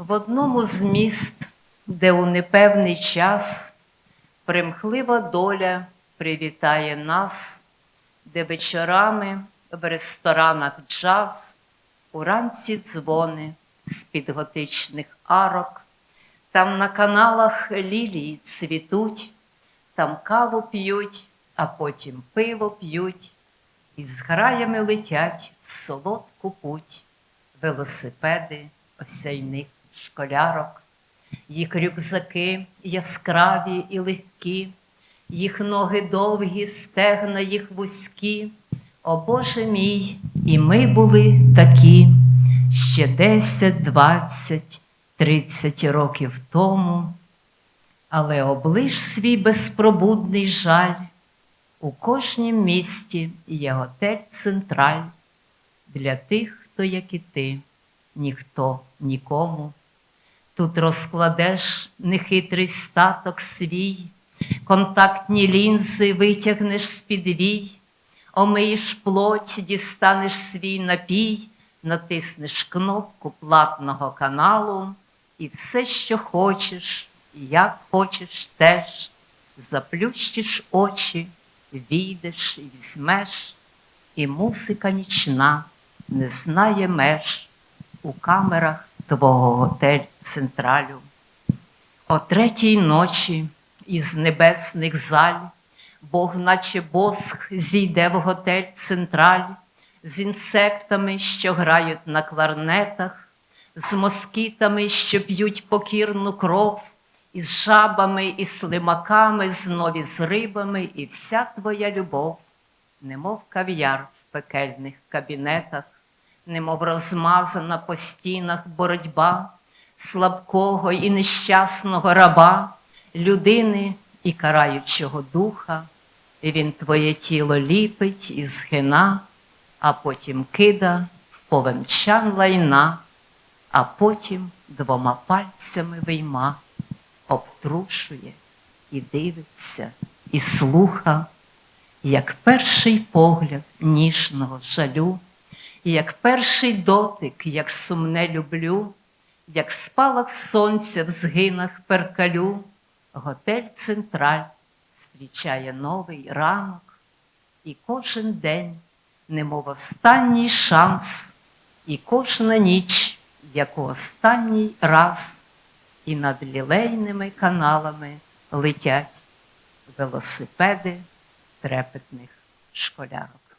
В одному з міст, де у непевний час примхлива доля привітає нас, де вечорами в ресторанах джаз, уранці дзвони з-під готичних арок, там на каналах лілії цвітуть, там каву п'ють, а потім пиво п'ють, і з граями летять в солодку путь велосипеди осяйних школярок, їх рюкзаки яскраві і легкі, їх ноги довгі, стегна їх вузькі. О Боже мій, і ми були такі ще 10, 20, 30 років тому, але облиш свій безпробудний жаль. У кожнім місті є готель Централь для тих, хто, як і ти, ніхто нікому. Тут розкладеш нехитрий статок свій, контактні лінзи витягнеш з-під вій, омиєш плоть, дістанеш свій напій, натиснеш кнопку платного каналу, і все, що хочеш, як хочеш теж, заплющиш очі, війдеш і візьмеш, і музика нічна не знає меж у камерах твого готель централю. О третій ночі із небесних заль Бог, наче босх, зійде в готель централь з інсектами, що грають на кларнетах, з москітами, що п'ють покірну кров, із жабами і слимаками, знову з рибами, і вся твоя любов, немов кав'яр в пекельних кабінетах, немов розмазана по стінах боротьба слабкого і нещасного раба, людини і караючого духа, і він твоє тіло ліпить і згина, а потім кида в повенчан лайна, а потім двома пальцями вийма, обтрушує і дивиться, і слуха, як перший погляд ніжного жалю, як перший дотик, як сумне люблю, як спалах сонця в згинах перкалю, готель Централь зустрічає новий ранок, і кожен день, немов останній шанс, і кожна ніч, як у останній раз, і над лілейними каналами летять велосипеди трепетних школярок.